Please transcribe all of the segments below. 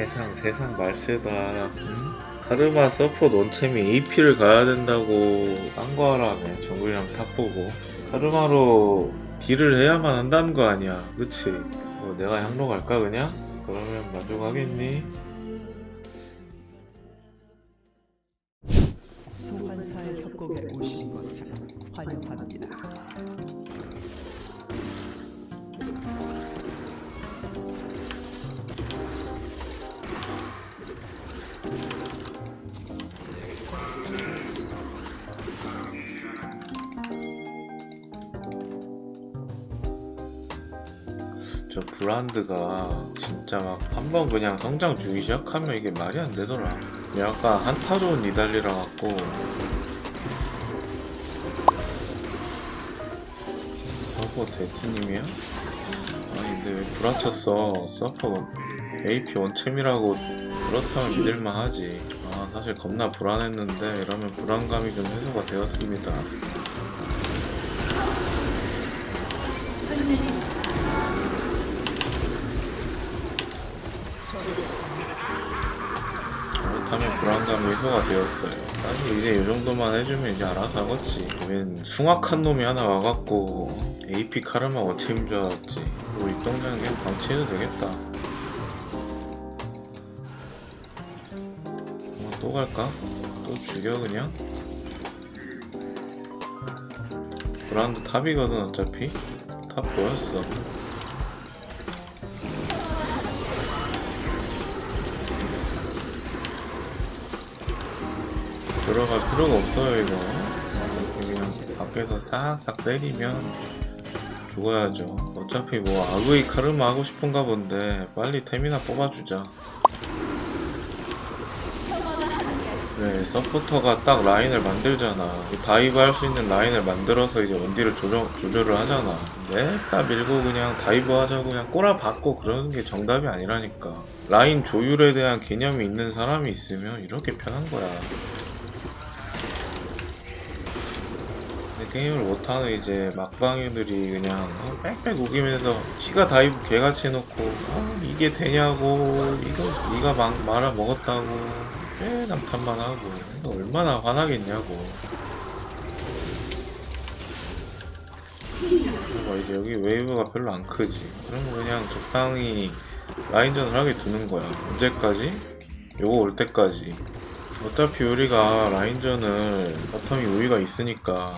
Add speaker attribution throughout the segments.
Speaker 1: 세상 세상 말세다 응? 카르마 서포트 원챔이 AP를 가야 된다고 딴거 하라며 정글이랑 탑 보고 카르마로 딜을 해야만 한다는 거 아니야 그치? 뭐 내가 향로 갈까 그냥? 그러면 만족하겠니? 저 브란드가 진짜 막 한 번 그냥 성장 주기 시작하면 이게 말이 안 되더라. 약간 한타 좋은 니달리라 갖고 서퍼 대티님이야? 아니 근데 왜 불화쳤어? 서퍼 AP 원챔이라고 그렇다면 믿을만 하지. 아 사실 겁나 불안했는데 이러면 불안감이 좀 해소가 되었습니다. 불안감이 해소가 되었어요. 사실 이제 이 정도만 해주면 이제 알아서 하겠지. 웬 숭악한 놈이 하나 와갖고 AP 카르마 원체인 줄 알았지. 우리 입동장 그냥 방치해도 되겠다. 어, 또 갈까? 또 죽여 그냥? 브란드 탑이거든 어차피. 탑 보였어. 들어갈 필요가 없어요 이거. 그냥 밖에서 싹싹 때리면 죽어야죠. 어차피 뭐 아그이 카르마 하고 싶은가 본데 빨리 템이나 뽑아주자. 네 서포터가 딱 라인을 만들잖아. 이 다이브 할 수 있는 라인을 만들어서 이제 원딜을 조정, 조절을 하잖아. 냅다 밀고 그냥 다이브 하자고 그냥 꼬라박고 그러는 게 정답이 아니라니까. 라인 조율에 대한 개념이 있는 사람이 있으면 이렇게 편한 거야 게임을 못하는 이제 막방이들이 그냥 어, 빽빽 우기면서 시가 다이브 개같이 해놓고 어, 이게 되냐고 이거 막 말아 먹었다고. 꽤 남탄만 하고 얼마나 화나겠냐고. 뭐 이제 여기 웨이브가 별로 안 크지. 그러면 그냥 적당히 라인전을 하게 두는 거야. 언제까지? 요거 올 때까지. 어차피 우리가 라인전을 바텀이 우위가 있으니까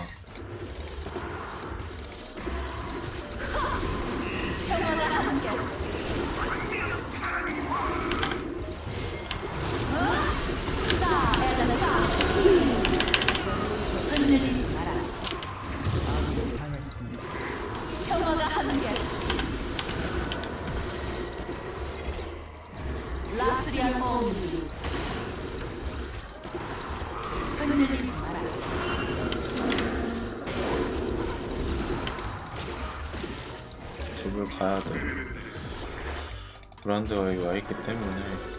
Speaker 1: 브란드가 여기 와 있기 때문에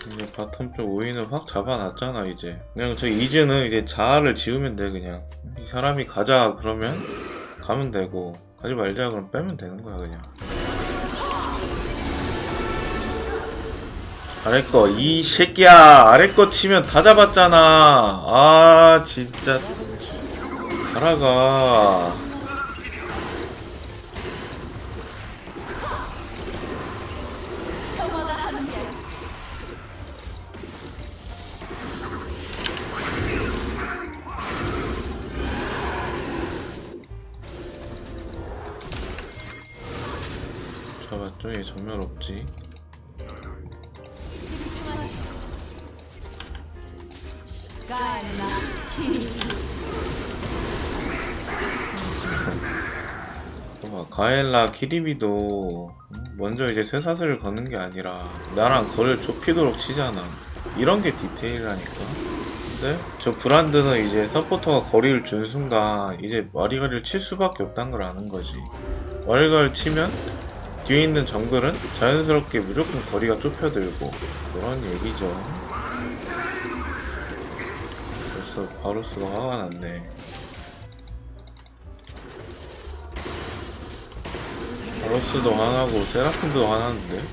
Speaker 1: 이제 바텀 쪽 오인을 확 잡아놨잖아 이제. 그냥 저 이즈는 이제 자아를 지우면 돼 그냥. 이 사람이 가자 그러면 가면 되고 가지 말자 그럼 빼면 되는 거야 그냥. 아래 거이 새끼야 아래 거 치면 다 잡았잖아. 아 진짜 가라가. 없지. 가엘라 키리비도 먼저 이제 쇠사슬을 거는 게 아니라 나랑 거리를 좁히도록 치잖아. 이런 게 디테일이라니까. 근데 저 브란드는 이제 서포터가 거리를 준 순간 이제 와리가리를 칠 수밖에 없다는 걸 아는 거지. 와리가리를 치면 뒤에 있는 정글은 자연스럽게 무조건 거리가 좁혀들고 그런 얘기죠. 벌써 바루스가 화가 났네. 바로스도 화나고 세라핀도 화나는데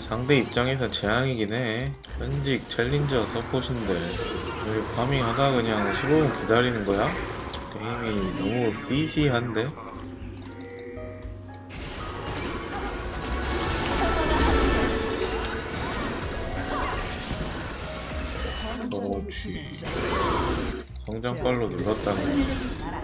Speaker 1: 상대 입장에선 재앙이긴 해. 현직 챌린저 서폿인데 여기 파밍 하다 그냥 15분 기다리는 거야? 게임이 너무 시시한데? 그렇지. 성장빨로 눌렀다면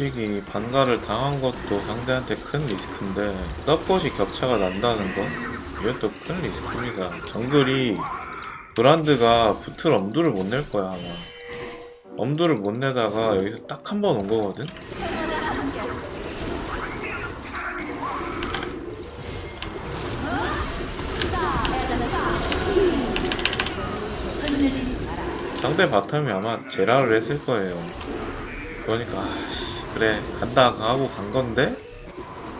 Speaker 1: 솔직히 반가를 당한 것도 상대한테 큰 리스크인데 서폿이 격차가 난다는 거? 이것도 큰 리스크입니다. 정글이 브란드가 붙을 엄두를 못 낼 거야 아마. 엄두를 못 내다가 여기서 딱 한 번 온 거거든. 상대 바텀이 아마 제라를 했을 거예요. 그러니까 아씨 그래 간다 하고 간 건데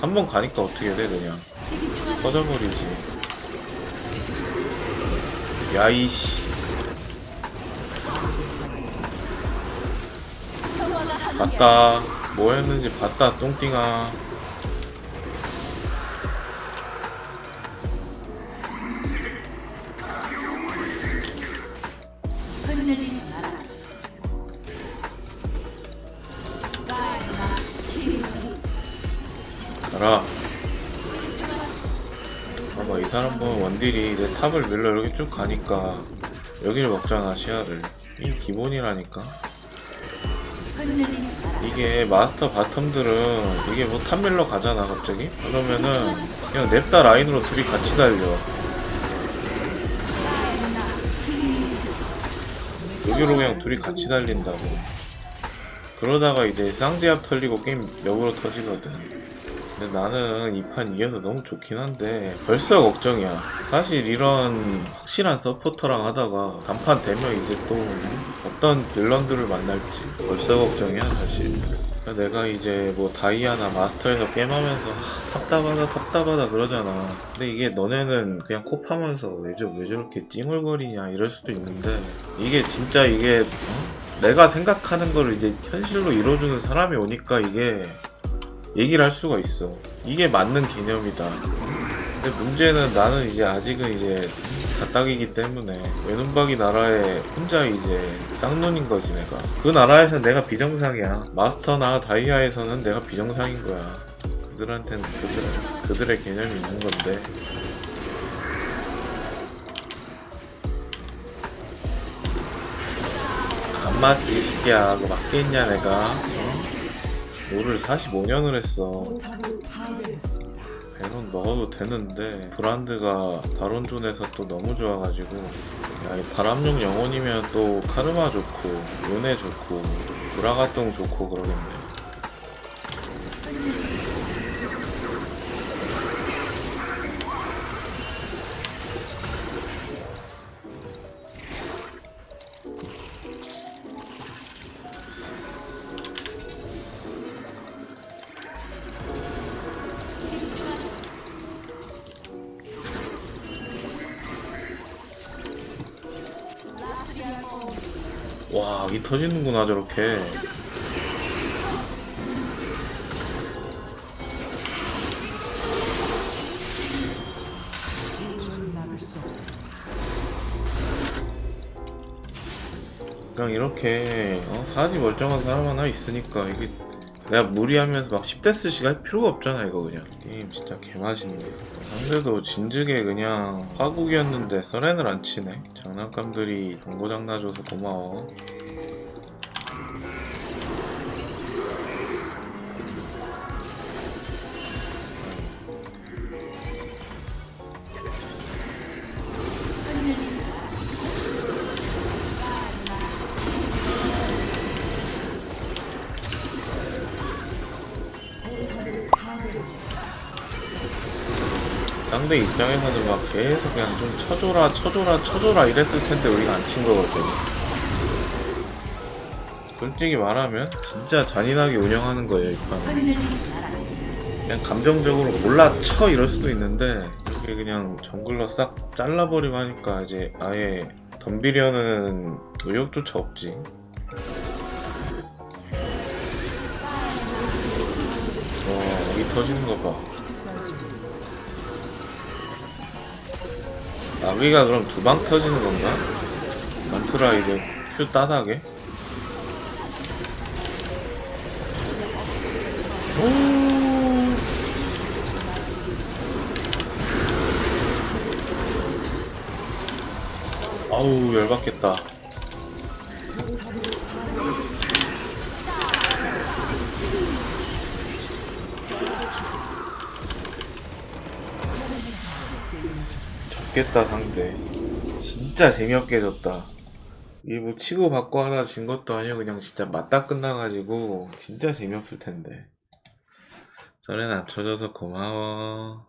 Speaker 1: 한 번 가니까 어떻게 돼 그냥. 꺼져버리지. 야이씨. 봤다. 뭐 했는지 봤다 똥띵아 가라. 봐봐 이 사람 보면 원딜이 내 탑을 밀러 이렇게 쭉 가니까 여기를 먹잖아 시야를. 이 기본이라니까. 이게 마스터 바텀들은 이게 뭐 탑 밀러 가잖아 갑자기? 그러면은 그냥 냅다 라인으로 둘이 같이 달려. 여기로 그냥 둘이 같이 달린다고. 그러다가 이제 쌍제압 털리고 게임 역으로 터지거든 근데 나는 이 판 이겨서 너무 좋긴 한데 벌써 걱정이야. 사실 이런 확실한 서포터랑 하다가 단판 되면 이제 또 어떤 빌런들을 만날지 벌써 걱정이야 사실. 그러니까 내가 이제 뭐 다이아나 마스터에서 게임하면서 하, 답답하다 답답하다 그러잖아. 근데 이게 너네는 그냥 코 파면서 왜, 저, 왜 저렇게 찡얼거리냐 이럴 수도 있는데 이게 진짜 이게 어? 내가 생각하는 거를 이제 현실로 이뤄주는 사람이 오니까 이게 얘기를 할 수가 있어. 이게 맞는 개념이다. 근데 문제는 나는 이제 아직은 이제 가딱이기 때문에 외눈박이 나라에 혼자 이제 쌍눈인 거지 내가. 그 나라에서는 내가 비정상이야. 마스터나 다이아에서는 내가 비정상인 거야. 그들한테는 그들, 그들의 개념이 있는 건데. 안 맞지 이 새끼야. 그거 맞겠냐 내가 어? 롤을 45년을 했어
Speaker 2: 파괴했습니다.
Speaker 1: 배론 먹어도 되는데 브란드가 바론존에서 또 너무 좋아가지고 야, 이 바람용 영혼이면 또 카르마 좋고 요네 좋고 브라가똥 좋고 그러겠네 와 이 터지는구나 저렇게. 그냥 이렇게 어, 사지 멀쩡한 사람 하나 있으니까 이게 내가 무리하면서 막 10데스 시갈 필요가 없잖아 이거 그냥. 게임 진짜 개맛있네 상대도 진즉에 그냥 화국이었는데 서렌을 안 치네 장난감들이 동고장 나줘서 고마워 상대 입장에서는 막 계속 그냥 좀 쳐줘라 쳐줘라 쳐줘라 이랬을 텐데 우리가 안 친 거거든 솔직히 말하면 진짜 잔인하게 운영하는 거예요 이
Speaker 3: 마라.
Speaker 1: 그냥 감정적으로 몰라쳐 이럴 수도 있는데 이게 그냥 정글로 싹 잘라버리고 하니까 이제 아예 덤비려는 의욕조차 없지 와 여기 터지는 거 봐. 나비가 그럼 두 방 터지는 건가? 만투라 이제 큐? 오. 아우 열받겠다. 졌겠다 상대. 진짜 재미없게 졌다. 이게 뭐 치고 받고 하다 진 것도 아니고 그냥 진짜 맞다 끝나가지고 진짜 재미없을 텐데. 썰엔 안 쳐줘서 고마워.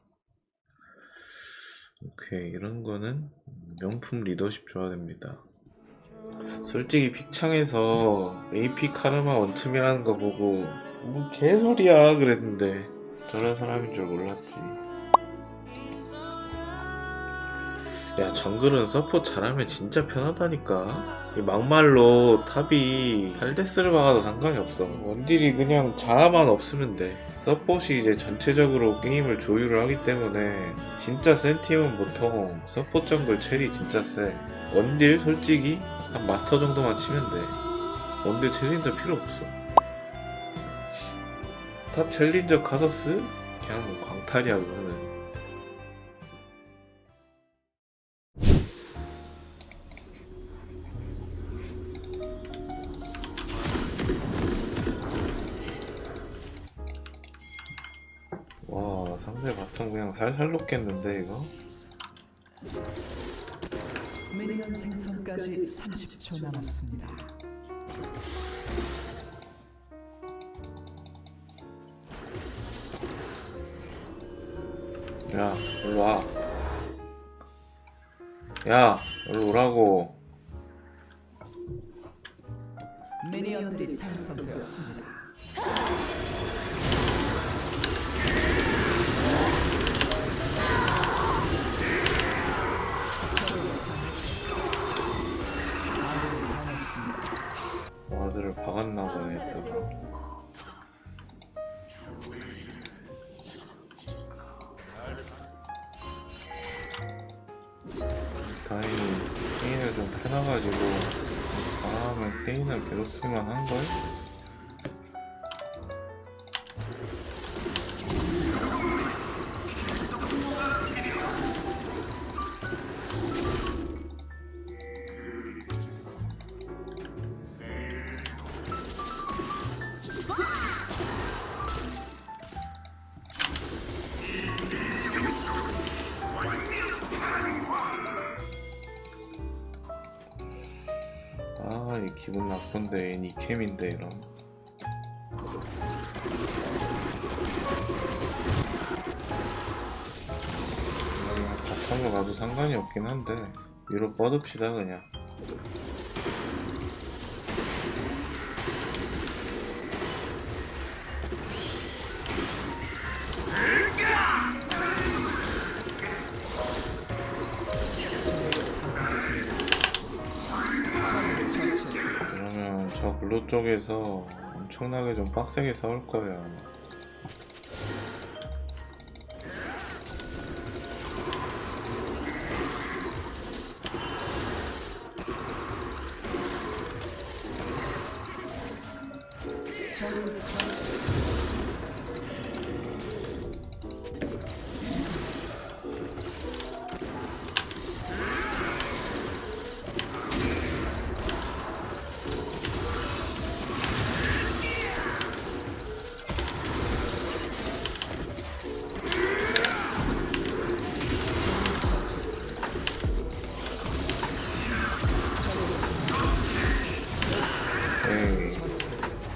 Speaker 1: 오케이 이런 거는 명품 리더십 줘야 됩니다. 솔직히 픽창에서 AP 카르마 원틈이라는 거 보고 뭐 개소리야 그랬는데 저런 사람인 줄 몰랐지 야 정글은 서포트 잘하면 진짜 편하다니까. 이 막말로 탑이 헬데스를 박아도 상관이 없어. 원딜이 그냥 자아만 없으면 돼. 서폿이 이제 전체적으로 게임을 조율을 하기 때문에 진짜 센 팀은 보통 서포트 정글 체리 진짜 세. 원딜 솔직히 한 마스터 정도만 치면 돼. 원딜 챌린저 필요 없어. 탑 챌린저 카더스? 그냥 뭐 광탈이야 그거는 살살 녹겠는데 이거?
Speaker 2: 미니언 생성까지 30초 남았습니다.
Speaker 1: 야 일로 와. 야 일로 오라고. 괴롭힐만 한걸? 나쁜데 애니 캠인데 이런. 바텀으로 가도 상관이 없긴 한데 위로 뻗읍시다 그냥. 쪽에서 엄청나게 좀 빡세게 싸울 거예요.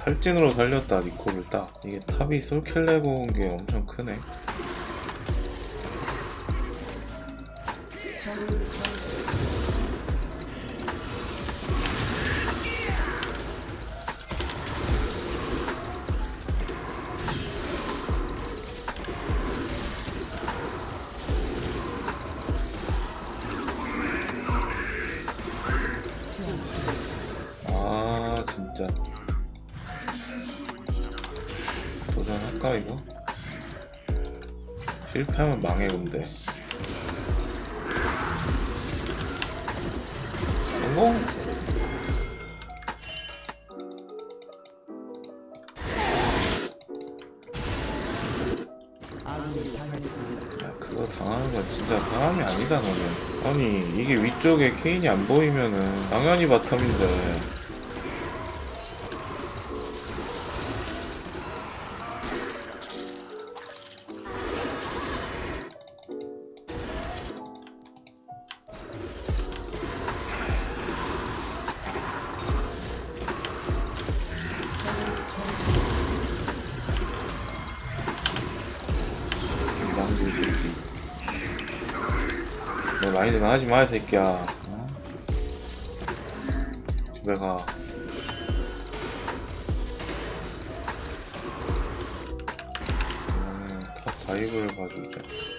Speaker 1: 탈진으로 살렸다 니코를 딱. 이게 탑이 솔킬 내고 온 게 엄청 크네 망해 근데. 성공? 야 그거 당하는 건 진짜 사람이 아니다 너는. 아니 이게 위쪽에 케인이 안 보이면은 당연히 바텀인데 나가지 마, 이 새끼야. 어? 집에 가. 음, 탑 다이브를 봐주자.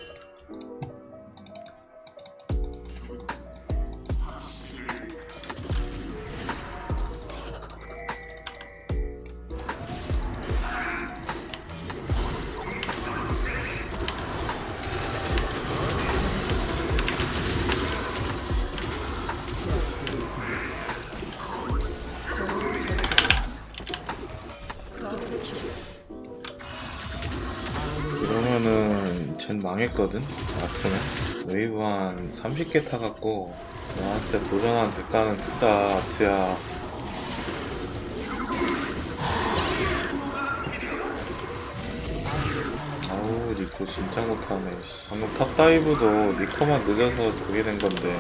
Speaker 1: 쟨 망했거든? 아트는? 웨이브 한 30개 타갖고 나한테 도전한 대가는 크다 아트야 아우 니코 진짜 못하네 씨. 방금 탑다이브도 니코만 늦어서 저게 된 건데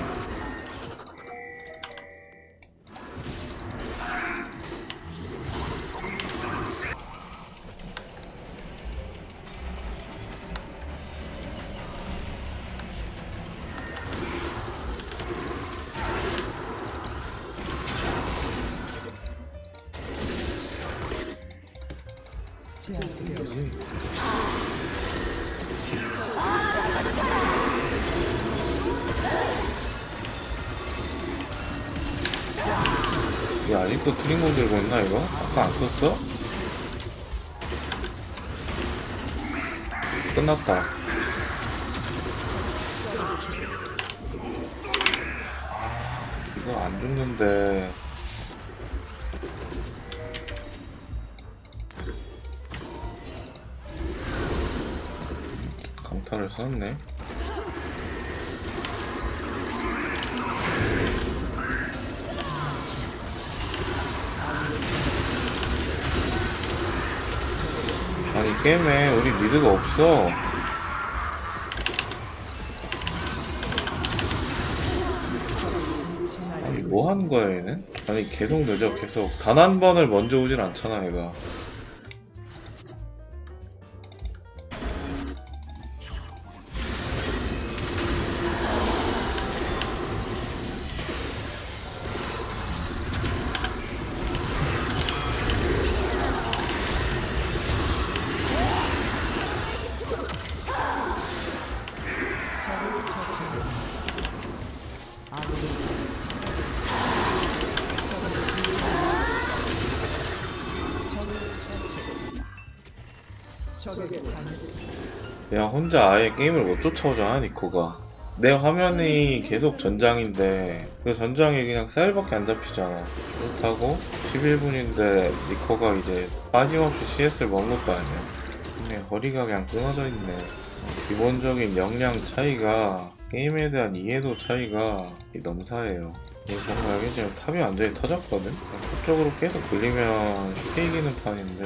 Speaker 1: 이거 아직도 트링공 들고 있나 이거? 아까 안 썼어? 끝났다 아 이거 안 죽는데 강타를 썼네 게임에 우리 미드가 없어. 아니 뭐 하는 거야 얘는? 아니 계속 늦어 계속. 단 한 번을 먼저 오질 않잖아 얘가 혼자 아예 게임을 못 쫓아오잖아 니코가. 내 화면이 계속 전장인데 그 전장에 그냥 쌀밖에 안 잡히잖아. 그렇다고? 11분인데 니코가 이제 빠짐없이 CS를 먹는 거 아니야 근데 거리가 그냥 끊어져 있네. 어, 기본적인 역량 차이가 게임에 대한 이해도 차이가 이 넘사해요. 뭔가 여기 지금 탑이 완전히 터졌거든? 탑 쪽으로 계속 굴리면 쉽게 이기는 판인데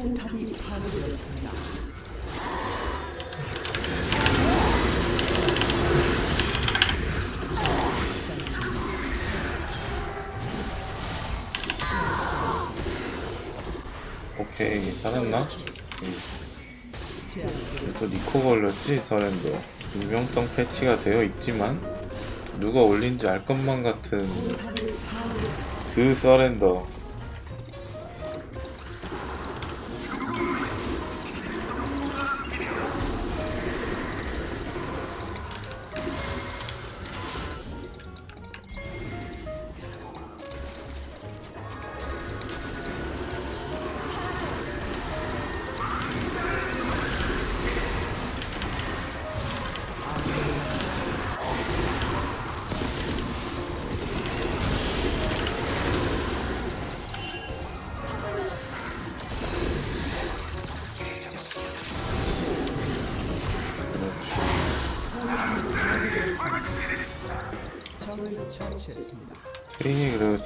Speaker 2: 포탑이 파괴되었습니다.
Speaker 1: 오케이 살았나? 또 니코 걸렸지 서렌도 유명성 패치가 되어 있지만 누가 올린지 알 것만 같은. 그 서렌더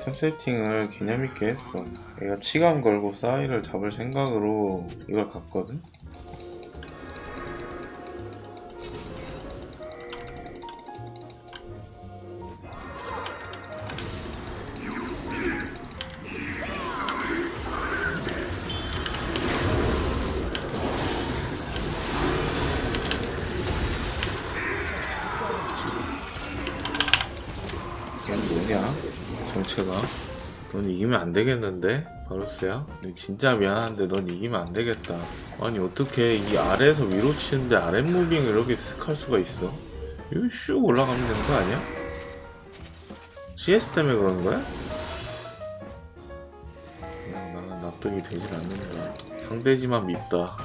Speaker 1: 템 세팅을 개념 있게 했어. 얘가 치감 걸고 사이를 잡을 생각으로 이걸 갔거든. 넌 뭐냐? 정체가? 넌 이기면 안 되겠는데? 바루스야? 진짜 미안한데 넌 이기면 안 되겠다. 아니 어떻게 이 아래에서 위로 치는데 아랫 무빙을 이렇게 쓱할 수가 있어? 이거 슉 올라가면 되는 거 아니야? CS 때문에 그러는 거야? 그냥 나는 납득이 되질 않는다. 상대지만 밉다.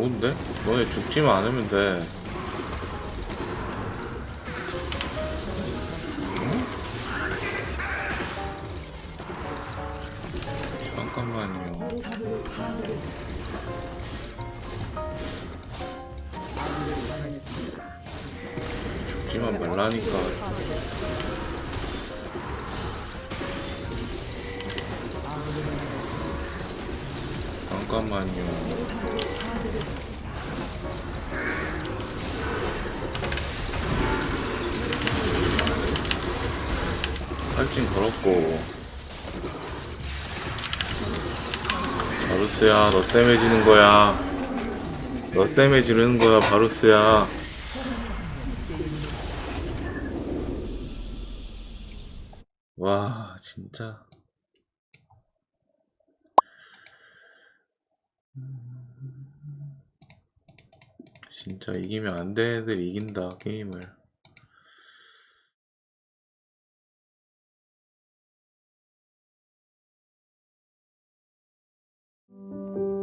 Speaker 1: 좋은데? 너네 죽지만 않으면 돼 어? 잠깐만요. 죽지만 말라니까 할진 걸었고. 바루스야 너 때문에 지는 거야. 너 때문에 지르는 거야 바루스야. 와 진짜. 진짜 이기면 안 되는 애들 이긴다 게임을 Thank you.